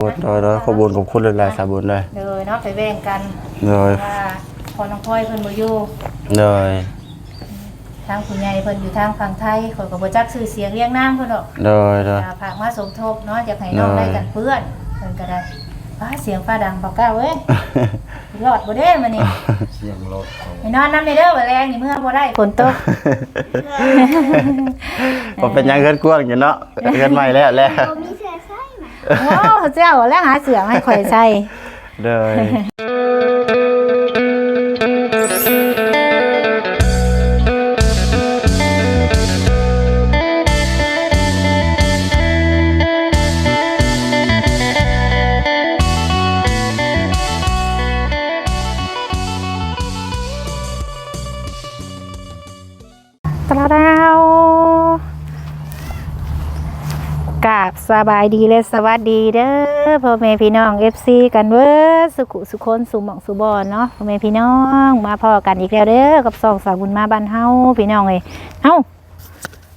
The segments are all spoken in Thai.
โดยโดยขอบคุญขอบคุณหลายๆสาบุญเลยเลยเนาะไปแบ่งกันโดยว่าพอน้องพลอยเพิ่นบ่อยู่โดยทางผู้ใหญ่เพิ่นอยู่ทางฝั่งไทยข่อยก็บ่จักชื่อเสียงเรียงนามเพิ่นดอกโดยโดยอ่าฝากมาสมทบเนาะอยากให้น้องได้ได้กันเพื่อนเพิ่นก็ได้ว้าเสียงฟ้าดังเบาเก้าเว้ยรอดบ่เด้มื้อนี้เสียงรถของไปนอนน้ำในเด้อบ่แรงนี่เมื่อบ่ได้ฝนตกก็เป็นหยังเกินกวนอยู่เนาะเกินใหม่แล้วแล้ว โอ้เจ้าแล้วหาเสือมาให้ข่อยใส่เดย บสบายดีและสวัสดีเด้อพ่อแม่พี่น้อง FC กันเว้อสุขุสุคนสุหมองสุบอนเนาะพ่อแม่พี่น้องมาพอกันอีกแล้วเด้อกับสองสาวบุญมาบ้านเฮาพี่น้องเอ้ยเอ้า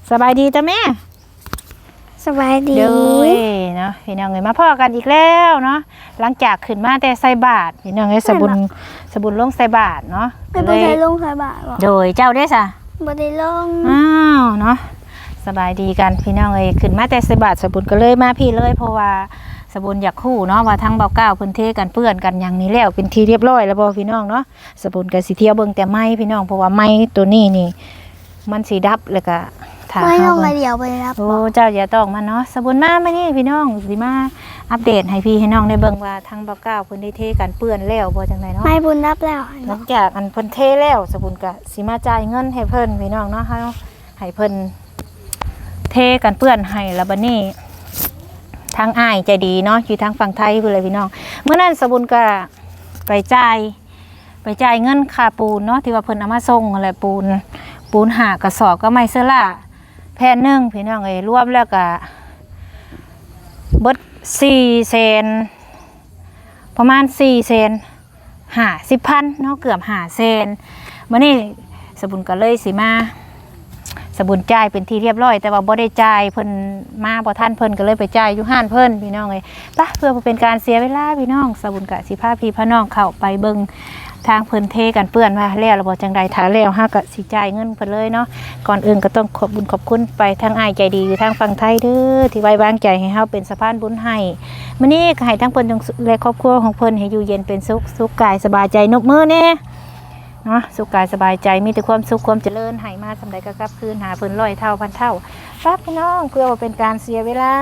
สบายดีจ้ะแม่สบายดีเด้อเนาะพี่น้องเอ้ยมาพอกันอีกแล้วเนาะหลังจากขึ้นมาแต่ใส่บาตรพี่น้องเอ้ยสบุญสบุญลงใส่บาตรเนาะไม่ไปใช้ลงสายบาทหรอโดยเจ้าได้อซะบ่ได้ลงอ้าวเนาะ สบายดีกันพี่น้องเอ้ยขึ้นมาแต่สบาทสบุญก็เลยมาพี่เลยเพราะว่าสบุญอยากคู่เนาะว่าทั้งเบาเก้าเพื้นเทกันเปื้อนกันอย่างนี้แล้วเป็นทีเรียบร้อยแล้วบ่พี่น้องเนาะสบุญก็สิเที่ยวเบิ่งแต่ไม้พี่น้องเพราะว่าไม้ตัวนี้นี่ มันสีดับแล้วก็ถาไม่เฮาลงเบิ่มางเดียวไปรับโอ้เจ้าอย่าต้องมาเนาะสบุญมามานี่พี่น้องสิมาอัปเดตให้พี่ให้น้องได้เบิ่งว่าทั้งเบาเก้าเพิ่นได้เทกันเปื้อนแล้วบ่จังไดเนาะไม่บุญรับแล้วหลังจากอันเพิ่นเทแล้วสบุญกะสิมาจ่ายเงินให้เพิ่นพี่น้องเนาะเฮาให้เพิ่น เทกันเปื้อนให้แล้วบัดนี้ทางอ้ายใจดีเนาะอยู่ทางฝั่งไทยพุ่นเลยพี่น้องเมื่อนั้นสบุญก็ไปจ่ายไปจ่ายเงินค่าปูนเนาะที่ว่าเพิ่นเอามาส่งอะไรปูน ปูนหากระสอบก็ไม่เสื้อล่าแผ่นหนึงพี่น้องเอ้ยรวมแล้วก็เบิด4เซนประมาณ4เซนหาสิบพันเนาะเกือบหาเซนมื่อนี้สบุญก็เลยสิมา สบุญจ่ายเป็นที่เรียบร้อย แต่ว่าบ่ได้จ่ายเพิ่นมาบ่ทันเพิ่นก็เลยไปจ่ายอยู่ห้านเพิ่นพี่น้องเลยปะเพื่อเป็นการเสียเวลาพี่น้องสบุญกะสิพาพี่พาน้องเข้าไปเบิ่งทางเพิ่นเทกันเปื้อนว่าแล้วระบ่จังใดถ้าแล้วเฮาก็สิจ่ายเงินเพิ่นเลยเนาะก่อนอื่นก็ต้องขอบบุญขอบคุณไปทางอายใจดีอยู่ทางฝั่งไทยเด้อที่ไว้วางใจให้เฮาเป็นสะพานบุญให้มื่อนี้ก็ให้ทั้งเพิ่นทั้งและครอบครัวของเพิ่นให้อยู่เย็นเป็นสุขสุขกายสบายใจนกมือแน่ เนาะสุขกายสบายใจมีแต่ความสุขความเจริญให้มาสำใดก็กลับคืนหาเพิ่นร้อยเท่าพันเท่าปั๊บพี่น้องเพื่อว่าเป็นการเสียเวลา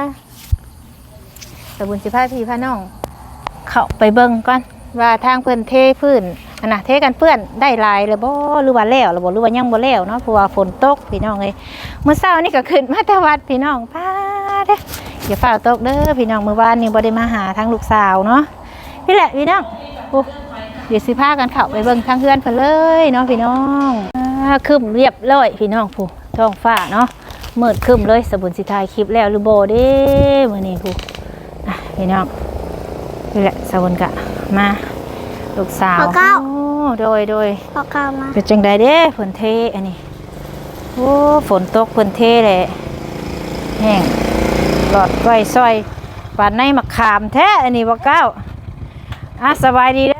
สบุญสิพาพี่พาน้อง เข้าไปเบิ่งก่อนว่าทางเพิ่นเทพื้นอันน่ะเทกันเปื้อนได้ลายเลยบ่หรือว่าแล้วหรือบ่หรือว่ายังบ่แล้วเนาะเพราะว่าฝนตกพี่น้องเอ้ยเมื่อเช้านี่ก็ขึ้นมาแต่วัดพี่น้องพาเด้ออย่าฝ่าตกเด้อพี่น้องเมื่อวานนี่บ่ได้มาหาทั้งลูกสาวเนาะพี่แหละพี่น้องโอ้ เดี๋ยวสิพากันเข้าไปเบิ่งทางเพื่อนเพิ่นเลยเนาะพี่น้องอ่าคึมเรียบร้อยพี่น้องผู้ท้องฟ้าเนาะมืดคึมเลยสบุญสิถ่ายคลิปแล้วหรือบ่เด้มื้อนี้ผู้อะพี่น้องนี่แหละสบุญกะมาลูกสาวโอ้โดยโดย พอก้าวมาเป็นจังใดเด้ฝนเทอันนี้โอ้ฝนตกฝนเทเลยแห้งหลอดไว้ซอยปานในมะขามแท้อันนี้บ่เก้าอะสบายดีเด้อ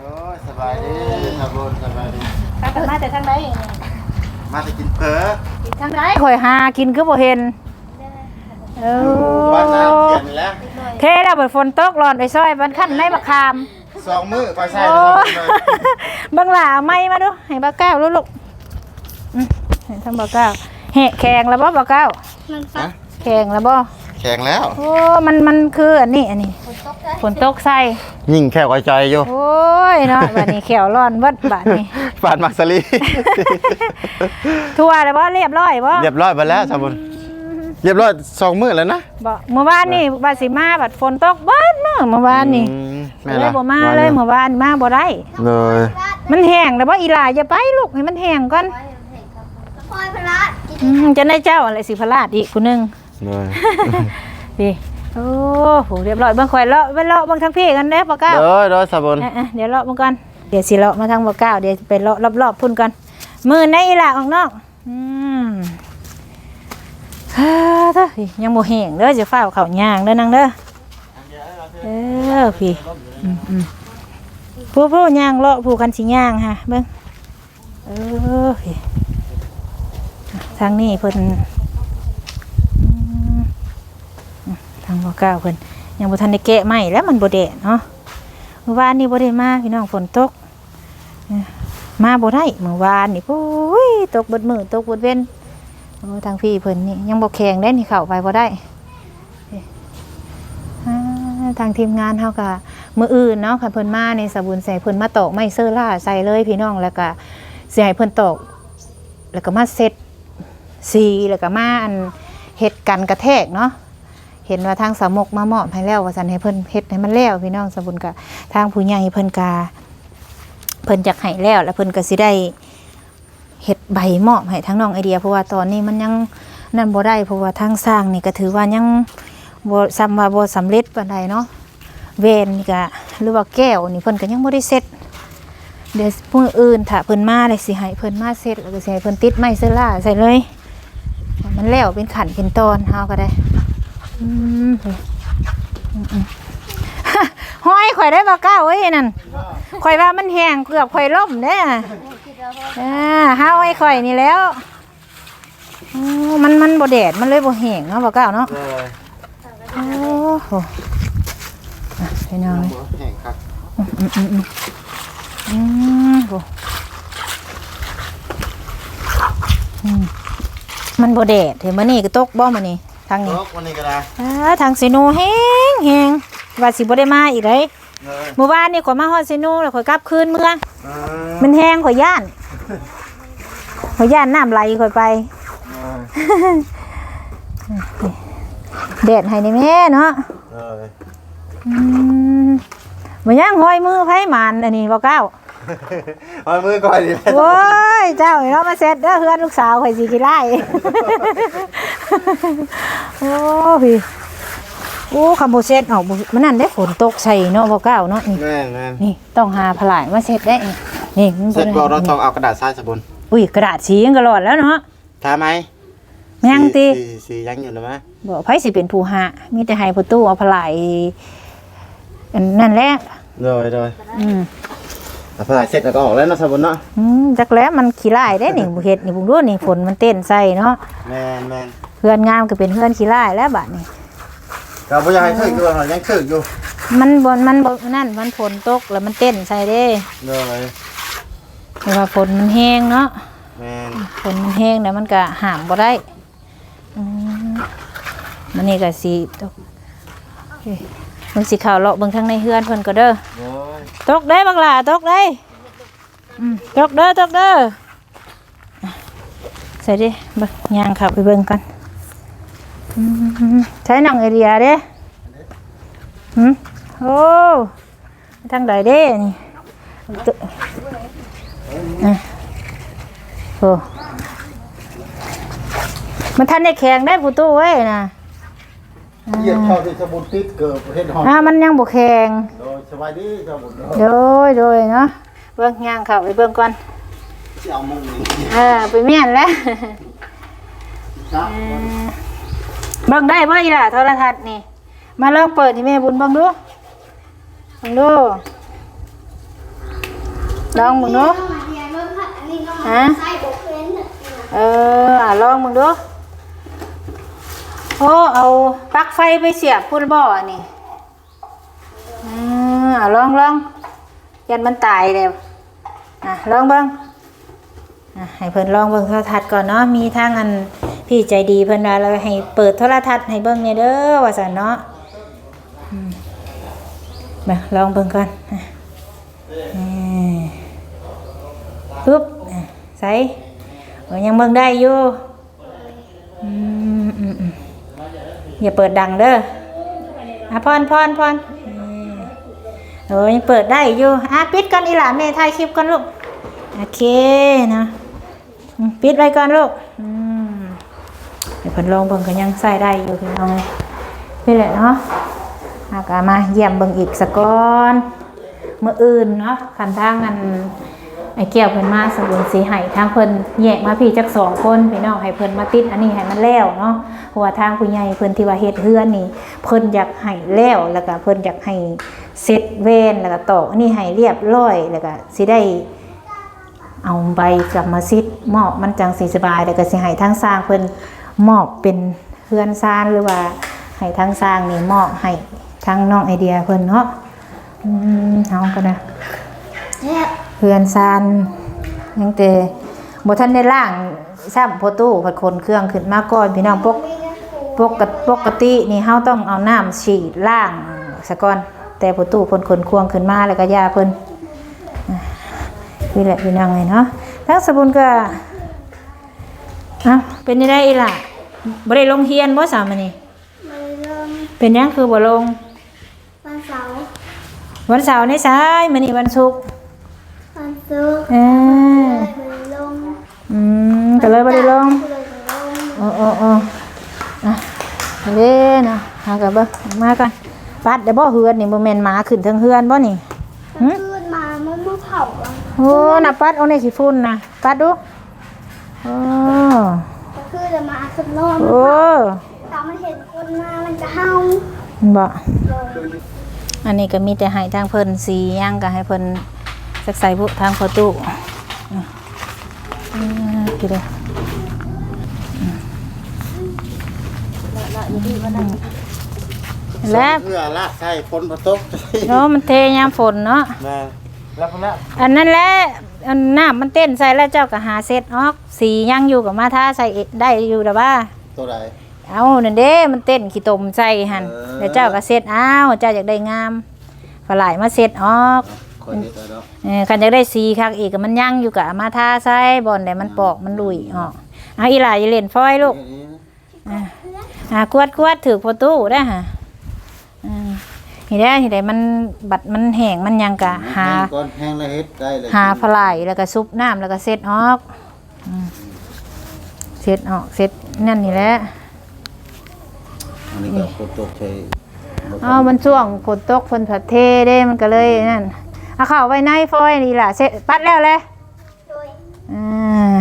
โอ้ยสบายดีสบายสบายดี ข้า กันมาแต่ทางใดมาจะกินเผลอกินทางใดข่อยหากินคือบ่เห็นเอบ้านน้ำอเขียนแล้วเทแล้วเบิดฝนตกหลอดไว้ซอยบันขั้นในมะขามสองมือไฟใส่โอ้นะครับบังหลาเอาไม้มาดูให้บ่เก้าลูกๆอืมเห็นทางบ่เก้าแหะแข็งแล้วบ่บ่เก้ามันฟัฮะกแข็งแล้วบ่แข็งแล้ว โอ้ มันมันคืออันนี้อันนี้ฝนตกใส่ ยิ่งแค่ไว้ใจอยู่โอ้ยเนาะบัดนี้แขวร้อนเบิดบัดนี้ปาดมักสลีทั่วแล้วบ่เรียบร้อยบ่เรียบร้อยไปแล้วสาบุญเรียบร้อยสองมื้อแล้วนะบ่เมื่อวานนี่ว่าสิมาบัดฝนตกเบิดมื้อเมื่อวานนี่อืมแม่เลยล่ะบ่มาเลยเมื่อวานมาบ่ได้เลยมันแห้งแล้วบ่อีหลาอย่าไปลูกให้มันแห้งก่อนพลอยพระกินอืมจะได้เจ้าอะไรสิพลาดอีกผู้หนึง เลยพี่โอ้โหเรียบร้อยเบิ่งข่อยเลาะไปเลาะเบิ่งทางพี่กันเด้อปะก้าวเด้อเด้อสาบุญอะๆเดี๋ยวเลาะมาก่อนเดี๋ยวสิเลาะมาทางบ่อเก้าเดี๋ยวไปเลาะรอบๆพุ่นก่อนมือในอีหละออกนอกอืมฮ่าเด้อยังบ่แห้งเด้อจะฟ้าวเข้าย่างเด้อนางเด้อเออพี่อืมอืมผู้ผู้ย่างเลาะผู้กันสิย่างฮะเบิ่งเออพี่ทางนี้เพิ่นอืมอืมทางบ่ก้าวเพิ่นยังบ่ทันได้แกะไม้แล้วมันบ่แดดเนาะเมื่อวานนี้บ่ได้มาพี่น้องฝนตกมาบ่ได้เมื่อวานนี่โอ้ยตกเบิดมือตกเบิดเว้นโอ้ทางพี่เพิ่นนี่ยังบ่แข็งได้นี่เข้าไปบ่ได้ทางทีมงานเฮาก็มืออื่นเนาะค่ะเพิ่นมาในสบุนใส่เพิ่นมาตอกไม้เซอร์ล่าใส่เลยพี่น้องแล้วก็สิให้เพิ่นตอกแล้วก็มาเซตสีแล้วก็มาอันเฮ็ดกันกระแทกเนาะ เห็นว่าทางสามกมามอบให้แล้วว่าซั่นให้เพิ่นเฮ็ดให้มันแล้วพี่น้องสบุนก็ทางผู้ใหญ่เพิ่นกาเพิ่นอยากให้แล้ว แล้วเพิ่นก็สิได้เฮ็ดใบมอบให้ทางน้องไอเดียเพราะว่าตอนนี้มันยังนั่นบ่ได้เพราะว่าทางสร้างนี่ก็ถือว่ายังบ่ซ้ำว่าบ่สำเร็จปานใดเนาะเวนนี่ก็หรือว่าแก้วนี่เพิ่นก็ยังบ่ได้เสร็จเดี๋ยวมื้ออื่นถ้าเพิ่นมาเลยสิให้เพิ่นมาเสร็จแล้วก็สิให้เพิ่นติดไม้เสื้อล่าใส่เลย มันแล้วเป็นขันเป็นตอนเฮาก็ได้ ห้อยข่อยได้บ่กล้าเว้ยนั่นข่อยว่ามันแห้งเกือบข่อยล่มเด้ออ่าเฮาไอ้ข่อยนี่แล้วอ๋อมันมันบ่แดดมันเลยบ่แห้งเนาะบ่กล้าเนาะเลยโอ้โหอะไปหน่อยหัวแห้งครับอืมอืมอืมโหอืมมันบ่แดดเห็นมั้นี่ก็ตกบ่มานี่ ทางโต๊นี้ะวันนี้ก็ได้อ่าทางซีโนแห้งแห้งว่าสิบ่ได้มาอีกเลยเลยเมื่อวานนี่ข่อยมาฮอดซีโนแล้วข่อยกลับคืนเมื่ออ่ามันแห้งข่อยย่านข่อยย่านน้ำไหลข่อยไปแดดให้ในแม่เนาะเลยอืมมันยังห้อยมือไผหมานอันนี้บ่เก้า เอามือก่อนดิโว้ยเจ้าเนาะมาเสร็จเด้อเฮือนลูกสาวข่อยสิขี้ไล่โอ้พี่โอ้คำบ่เสร็จออกบ่มันนั่นได้ฝนตกใส่เนาะบ่เก้าเนาะนี่แม่นแม่นนี่ต้องหาผลายมาเสร็จได้นี่นี่มันเสร็จบอกเราต้องเอากระดาษทรายสบุนอุ้ยกระดาษสียังก็รอดแล้วเนาะทาไหมยังติสีสียังอยู่หรือไหมบ่ไผสิเป็นผู้หามีแต่ให้ผู้ตู้เอาผลายอันนั่นแหละเลยเลยอืม เอาผ่าเสร็จแล้วก็ออกแล้วเนาะสบุนเนาะอืมจักแล้วมันขี้ไล่ได้นี่บ่เฮ็ดนี่บุงดูนี่ฝนมันเต้นใส่เนาะแม่นแม่นเพื่อนงามก็เป็นเพื่อนขี้ไล่แล้วบัดนี้ก็บ่อยากให้ถึกอยู่หรอกยังถึกอยู่มันบนมันบนนั่นมันฝนตกแล้วมันเต้นใส่เด้เลยแต่ว่าฝนมันแห้งเนาะแม่นฝนมันแห้งแล้วมันก็ห้ามบ่ได้อืมมันนี่ก็สิตกโอเคมึงสิข่าวเลาะเบิ่งทางในเฮือนเพิ่นก็เด้อเลย ตกได้บักหล่าตกได้อืมตกเด้อตกเด้ออะใส่ดิเบิ่งย่างเขับไปเบิ่งกันอืมใช้หนังไอเดียเด้หืมโอ้ทางใดเด้นี่ตึอะโอ้มันทันได้แข็งได้ผู้ตู้เว้ยนะเหยียบเข้าที่สบุนติดเกิดเฮ็ดหอมอ่ามันยังบ่แข็งโดย สบายดีสบุนเนาะโดยโดยเนาะเบิ่งย่างเข้าไปเบิ่งก่อนสิเอามุงนี่เออไปเมียนแล้วครับเบิ่งได้บ่อีหล่ะโทรทัศน์นี่ มาลองเปิดให้แม่บุญเบิ่งดูเบิ่งดูลองเบิ่งดูฮะใส่บกเป็นน่ะเอออะลองเบิ่งดูโอ้เอาปลั๊กไฟไปเสียบพุ่นบ่อันนี่อือ อะลองลองยันมันตายแล้วอะลองเบิ่งอะให้เพิ่นลองเบิ่งโทรทัศน์ก่อนเนาะมีทางอันพี่ใจดีเพิ่นว่าเราให้เปิดโทรทัศน์ให้เบิ่งเนี่ยเด้อว่าซั่นเนาะมาลองเบิ่งก่อนปึ๊บใส่โอ้ยังเบิ่งได้อยู่อย่าเปิดดังเด้ออะพรพรพรอืม โอ้ยเปิดได้อยู่อะปิดก่อนอีหล่ะแม่ถ่ายคลิปก่อนลูก โอเคนะปิดไว้ก่อนลูกอืมเดี๋ยวเพิ่นลองเบิ่งก็ยังใส่ได้อยู่พี่น้องเลยนี่แหละเนาะอากามาเยี่ยมเบิ่งอีกสักก่อนเมื่ออื่นเนาะคันทางอันไอ้แก้วเพิ่นมาสบุญสีให้ทางเพิ่นแยกมาพี่จักสองคนพี่น้องให้เพิ่นมาติดอันนี้ให้มันแล้วเนาะเพราะว่าทางผู้ใหญ่เพิ่นที่ว่าเฮ็ดเฮือนนี่ เพิ่นอยากให้แล้วแล้วก็เพิ่นอยากให้ เสร็จเวนแล้วก็ตอกอันนี้ให้เรียบร้อยแล้วก็สิได้เอาใบกรรมสิทธิ์มอบมันจังสีสบายแล้วก็สิให้ทางสร้างเพิ่นมอบเป็นเฮือนซานหรือว่าให้ทางสร้างนี่มอบให้ทางน้องไอเดียเพิ่นเนาะอืมเอาก็นะเนี่อนซานยังแต่บ่ทันได้ล่างซ้ำพอตู้ผัดคนเครื่องขึ้นมาก่อนพี่น้องปกปกติปกตินี่เฮาต้องเอาน้ำฉีดล่างซะก่อน แต่พอตู้เพิ่นคนควงขึ้นมาแล้วก็ยาเพิ่นนี่แหละพี่น้องเลยเนาะทั้งสบุนก็เอ้าเป็นยังไงอีล่ะบ่ได้ลงเฮียนบ่สามอนี้มาเริ่มเป็นหยังคือบ่ลง วันเสาร์วันเสาร์ในสายมื้อนี้วันศุกร์วันศุกร์เออเลยลงอืมก็เลยบ่ได้ลงเลยลงโอ้โอ้โอ้อะเด้เนาะหากันเบิ่งมาก่อน ปัดเดี๋ยวบ่เฮือนนี่บ่แม่นหมาขึ้นเทิงเฮือนบ่นี่หึขึ้นมาเมื่อเมื่อเผาอะโอ้น่ะปัดเอาในสิฝุ่นน่ะปัดดูโอ้ก็คือจะมาขึ้นนอนโอ้ตามันเห็นคนมามันจะเห่าบ่เลยอันนี้ก็มีแต่ให้ทางเพิ่นสีย่างก็ให้เพิ่นสักใส่ผู้ทางประตูอืมอืมกี่เด้ออืม และเพื่อละใส่ฝนบ่ตกเนาะมันเทยามฝนเนาะแม่แล้วพอแล้วอันนั้นแหละอันน้ำมันเต้นใส่แล้วเจ้าก็หาเซตออกสีย่างอยู่กับมาทาใส่เองได้อยู่แต่ว่าตัวใดเอานั่นเด้มันเต้นขี้ตมใส่หันเออแล้วเจ้าก็เซตอ้าวเจ้าอยากได้งามฝลายมาเซตออกคอยเฮ็ดเอาดอกเออคันอยากได้สีคักอีกก็มันยั่งอยู่กับมาทาใส่บอลแต่มันปอกมันลุยออกเอาอีหลายอย่าเล่นฟอยลูกนี่อ่ากวดกวดถือประตูได้อฮะ อืมนี่ได้นี่ได้มันบัดมันแห้งมันยังกะหาแห้งก่อนแห้งแล้วเฮ็ดได้เลยหาฝลายแล้วก็ซุปน้ำแล้วก็เซตออกอืมเซตออกเซตนั่นนี่แหละอันนี้ก็ฝนตกใช่บ่เอามันช่วงฝนตกฝนผัดเทเด้มันก็เลยนั่นเอาเข้าไว้ในฟอยนี่ล่ะเสร็จปัดแล้วเลยโดยอ่า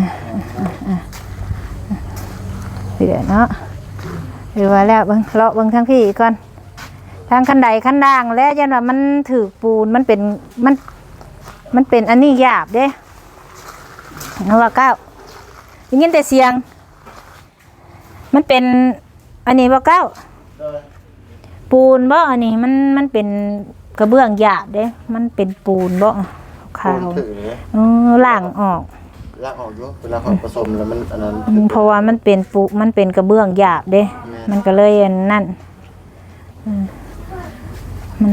เดี๋ยวเนาะเดี๋ยวว่าแล้วเบิ่งเลาะเบิ่งทางพี่อีกก่อน ทางคันใดคันด่างแล้วยันว่ามันถือปูนมันเป็นมันมันเป็นอันนี้หยาบเด้เอาว่าก้าวได้ยินแต่เสียง มันเป็นอันนี้ว่าก้าวปูนบ่อันนี้มันมันเป็นกระเบื้องหยาบเด้มันเป็นปูนบ่ขาวปูนถือเลยเออล่างออกลากออกอยู่เวลาเขาผสมแล้วมันอันนั้นอืมเพราะว่ามันเป็นปูมันเป็นกระเบื้องหยาบเด้แม่มันก็เลยอันนั่นอืม มัน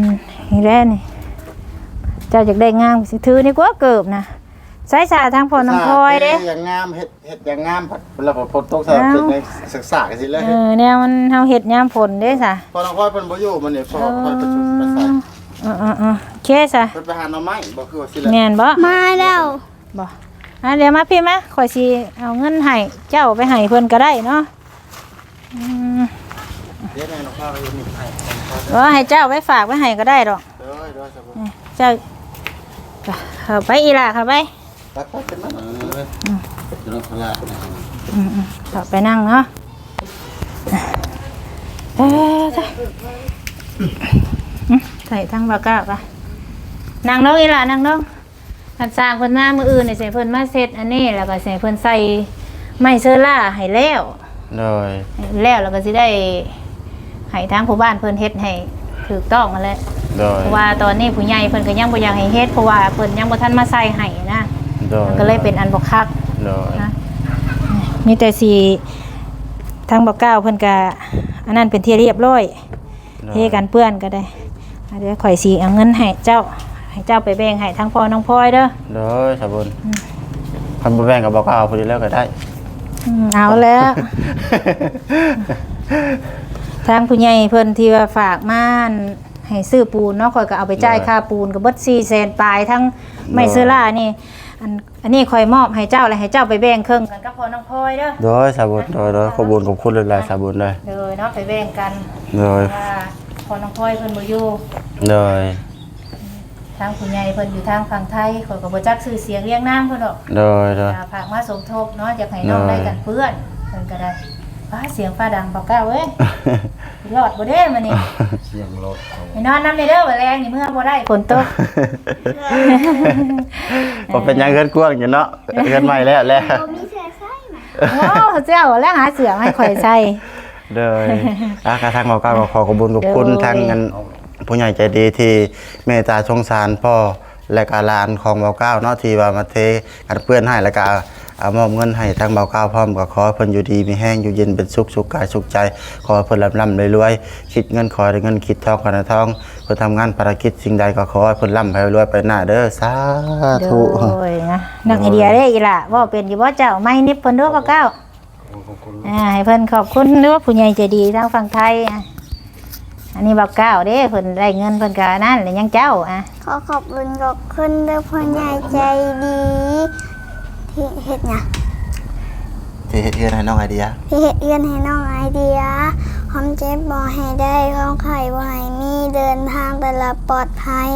นี่แหละนี่เจ้าอยากได้งามสิถือนี่กว่าเกิบนะใส่สาทางพอน้องพลอยเด้อย่างงามเฮ็ดเฮ็ดอย่างงามผัดเวลาฝนตกใส่อ้าวเป็นในศึกษากันสิเลยเออแนวมันเฮาเฮ็ดยามฝนเด้ซะพอน้องพลอยเพิ่นบ่อยู่มันนี่พอพอประชุมไปใส่เออเออเออโอเคซะเพิ่นไปหาหน่อไม้บ่คือว่าสิแหละแม่นบ่มาแล้วบ่อะเดี๋ยวมาพี่มาข่อยสิเอาเงินให้เจ้าไปให้เพิ่นก็ได้เนาะอืมเดี๋ยวแม่น้องพลอยเอานี่ให้ ว่าให้เจ้าไปฝากไว้ให้ก็ได้ดอกเด้อเด้อครับผมเจ้าก็เข้าไปอีหล่ะเข้าไปตักไปเป็นมันเออจะรับพละอืมๆเข้าไปนั่งเนาะเอ้ยจ้ะอืมใส่ทั้งบาก้าปะนั่งน้องอีหล่ะนั่งน้องคันสร้างเพิ่นหน้ามืออื่นนี่ใส่เพิ่นมาเซ็ตอันนี้แล้วก็ใส่เพิ่นใส่ไม้เสื้อล่าให้แล้วเลยแล้วเราก็สิได้ ให้ทางผู้บ้านเพิ่นเฮ็ดให้ถูกต้องนั่นแหละเลยเพราะว่าตอนนี้ผู้ใหญ่เพิ่นก็ยังบ่อยากให้เฮ็ดเพราะว่าเพิ่นยังบ่ทันมาใส่ให้นะเลยมันก็เลยเป็นอันบ่คักเลยนะมีแต่สิทางบ่ก้าวเพิ่นก็อันนั้นเป็นที่เรียบร้อยเฮกันเปื้อนก็ได้อะเดี๋ยวข่อยสิเอาเงินให้เจ้าให้เจ้าไปแบ่งให้ทางพ่อน้องพลอยเด้อเลยสาบุญคันบ่แบ่งกับบ่ก็เอาพอดีแล้วก็ได้อืมเอาแล้ว ทางผู้ใหญ่เพิ่นที่ว่าฝากมาอั่นให้ซื้อปูนเนาะข่อยก็เอาไปจ่ายได้ค่าปูนก็เบิด400,000ปลายทั้งไม่ซื้อล่านี่อันอันนี้ข่อยมอบให้เจ้าแล้วให้เจ้าไปแบ่งครึ่งกันกับพ่อน้องพลอยเด้อโดยสาบุญโดยโดยขอบคุญขอบคุณหลายๆสาบุญเลยเลยเนาะไปแบ่งกันโดยว่าพ่อน้องพลอยเพิ่นบ่อยู่โดยทางผู้ใหญ่เพิ่นอยู่ทางฝั่งไทยข่อยก็บ่จักชื่อเสียงเรียงนามเพิ่นดอกโดยโดยอ่าฝากมาสมทบเนาะอยากให้น้องได้ได้กันเพื่อนเพิ่นก็ได้ ฟ้าเสียงฟ้าดังเปล่าก้าวเว้ยรอดบ่เด้มื้อนี้เสียงรถเขาไปนอนน้ำในเด้อมื้อแรงนี่เมื่อบ่ได้ฝนตกบ่เป็นหยังเกินกวางอยู่เนาะเกินใหม่แล้วแล้วบ่มีเสื้อใส่ไหมโอ้เจ้าแล้วหาเสือมาให้ข่อยใส่โดยอากระทางเบาเก้าก็ขอขอบคุญขอบคุณโดยทางเงินผู้ใหญ่ใจดีที่เมตตาสงสารพ่อและกาลานของเบาเก้าเนาะที่ว่ามาเทกันเพื่อนให้แล้วก็เอามอบเงินให้ทางเบาเก้าพร้อมก็ขอให้เพิ่นอยู่ดีมีแห้งอยู่เย็นเป็นสุขสุขกายสุขใจ ขอให้เพิ่นร่ำๆรวยๆคิดเงินขอให้ได้เงินคิดทองขอให้ได้ทองเพิ่นทำงานภารกิจสิ่งใดก็ขอให้เพิ่นร่ำให้รวยไปหน้าเด้อสาธุโอ้ยนะนักไอเดียได้อีหล่ะว่าเป็นอยู่บ่เจ้าไม่นิบเพิ่นเด้อเปล่าก้าวอ่าให้เพิ่นขอบคุณเด้อผู้ใหญ่ใจดีทางฝั่งไทยอะอันนี้เบาเก้าเด้เพิ่นได้เงินเพิ่นก็นั่นแหละยังเจ้าอะขอขอบคุณขอบคุณเด้อพ่อใหญ่ใจดี ที่เฮ็ดหยังที่เฮ็ดเฮือนให้น้องไอเดียที่เฮ็ดเอื้อนให้น้องไอเดียความเจ็บบ่ให้ได้ความไข่บ่ให้มีเดินทางตลอดปลอดภัย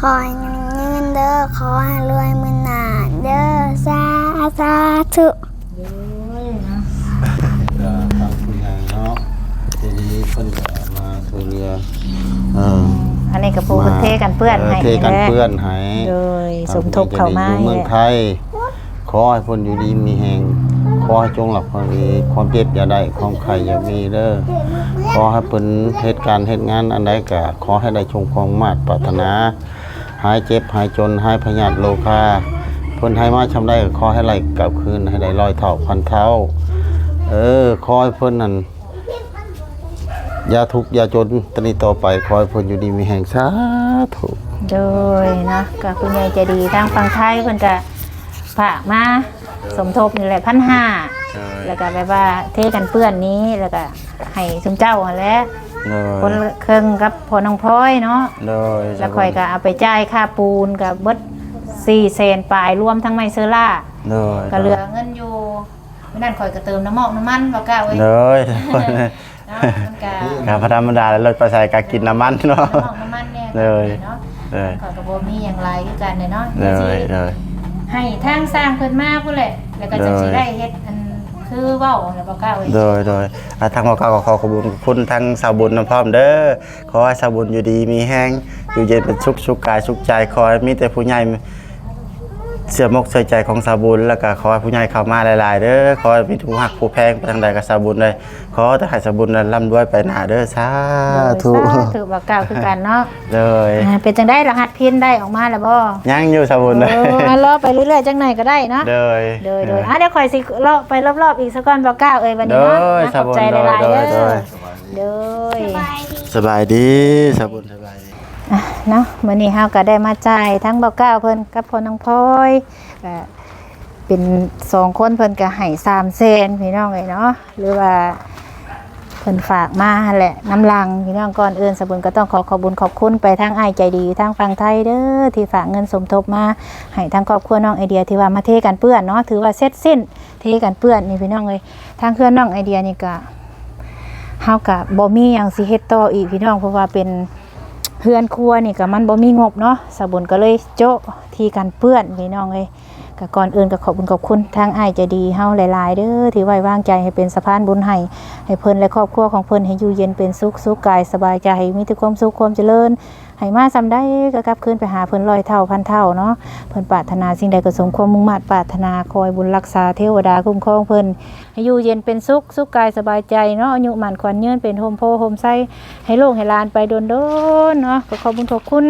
ขอให้มีเงินเด้อขอให้รวยมือหนาเด้อสาสาธุก็ทางผู้ใหญ่เนาะทีนี้เพิ่นก็มาช่วยเหลือเอออันนี้ก็ปูเพิ่นเทกันเปื้อนให้เทกันเปื้อนให้โดยสมทบเข้ามาอยู่เมืองไทย ขอให้เพิ่นอยู่ดีมีแหงขอให้จงหลับความดีความเจ็บอย่าได้ความไข่อย่ามีเด้อขอให้เพิ่นเฮ็ดการณ์เฮ็ดงานอันใดก็ขอให้ได้ชมความมาตรปรารถนา หายเจ็บหายจนหายพยาธิโลคาเพิ่นให้มาชำได้ก็ขอให้ไหลกลับคืนให้ได้ร้อยเท่าพันเท่า เออขอให้เพิ่นนั่นอย่าทุกข์อย่าจนตนนี้ต่อไปขอให้เพิ่นอยู่ดีมีแห่งสาธุโดยนะก็คุณยายใจดีทางฝั่งไทยเพิ่นก็ ฝากมาสมทบนี่แหละพันห้าแล้วก็แบบว่าเทกันเปื้อนนี้แล้วก็ให้ซุมเจ้าหั่นแหละโดคนยละครึ่งกับพอน้องพลอยเนาะโดยแล้วค่อยก็เอาไปจ่ายค่าปูนกับเบิดสี่เซนปลายรวมทั้งไมเซอร่าโดยก็เหลือเงินอยู่ไม่นั่นข่อยก็เติมน้ำมอกน้ำมันบ่กล้าเว้ยโดยเนาะมันก็ครับธรรมดาแล้วรถไปใส่กากินน้ำมันเนาะ น้ำมอกน้ำมันเนี่ยเลย เนาะเลย ข่อยก็บ่มีอย่างไรคือกันเนี่ยเนาะโดยโดย ให้ทางสร้างเพิ่นมาพุ่นแหละแล้วก็จะสิเลยได้เฮ็ดอันคือเว้าแล้วบ่กล้าเว้ยโดยโดยอะทางหมอเก้าก็ขอขอบคุณคุณทางสาวบุญน้ำพร้อมเด้อขอให้สาวบุญอยู่ดีมีแห้งอยู่เย็นเป็นสุขสุขกายสุขใจขอให้มีแต่ผู้ใหญ่ เสื่อมกเสื่อใจของสาวบุญแล้วก็ขอให้ผู้ใหญ่เข้ามาหลายๆเด้อขอให้มีผู้หักผู้แพงไปทางใดกับสาวบุญเลยขอแต่ให้สาวบุญนั้นร่ำรวยไปหน้าเด้อสาธุสาธุบ่กล้าคือกันเนาะเลยอ่าเป็นจังได้รหัสพินได้ออกมาแล้วบ่ยังอยู่สาวบุญเลยเอออะรอไปเรื่อยๆจังไหนก็ได้เนาะเลยโดยโดยอะเดี๋ยวข่อยสิเลาะไปรอบๆอีกสักก่อนบ่กล้าเอ้ยวันนี้เนาะโดยอะขอบใจสาธุหลายๆโดเด้ยอโดยบายดีสบายดีสาวบุญสบายดีอะ เนาะมื้อนี้เฮาก็ได้มาจ่ายทั้งบ่กล้าเพิ่นกับพ่อน้องพลอยก็เป็นสองคนเพิ่นก็ให้3แสนพี่น้องเอ้ยเนาะหรือว่าเพิ่นฝากมาแหละน้ำลังพี่น้องก่อนเอื่นสบุญก็ต้องขอขอบุญขอบคุณไปทางไอ้ใจดีทางฝั่งไทยเด้อที่ฝากเงินสมทบมาให้ทางครอบครัวน้องไอเดียที่ว่ามาเทกันเปื้อนเนาะถือว่าเสร็จสิ้นเทกันเปื้อนนี่พี่น้องเลยทางเครื่องน้องไอเดียนี่ก็เฮากับบ่มีหยังสิเฮ็ดต่ออีกพี่น้องเพราะว่าเป็น เฮือนครัวนี่ก็มันบ่มีงบเนาะสบุญก็เลยโจะที่กันเปื้อนพี่น้องเลยก็ก่อนอื่นก็ขอบคุณขอบคุณทางอ้ายใจดีเฮาหลายๆเด้อที่ไว้วางใจให้เป็นสะพานบุญให้ให้เพิ่นและครอบครัวของเพิ่นให้อยู่เย็นเป็นสุขสุขกายสบายใจมีแต่ความสุขความเจริญ ให้มาซำได้ก็กลับคืนไปหาเพิ่นร้อยเท่าพันเท่าเนาะเพิ่นปรารถนาสิ่งใดก็สมความมุ่งมั่นปรารถนาคอยบุญรักษาเทวดาคุ้มครองเพิ่นให้อยู่เย็นเป็นสุขสุขกายสบายใจเนาะอายุหมันขวัญยืนเป็นโฮมโพโฮมไส้ให้โลกให้ลานไปโดนๆเนาะก็ขอบคุณขอบคุณ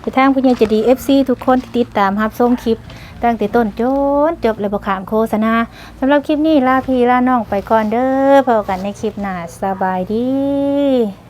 ไปทางผู้ใหญ่จะดี FC ทุกคนที่ติดตามรับชมคลิปตั้งแต่ต้นจนจบเลยบขามโฆษณาสำหรับคลิปนี้ลาพี่ลาน้องไปก่อนเด้อพบกันในคลิปหน้าสบายดี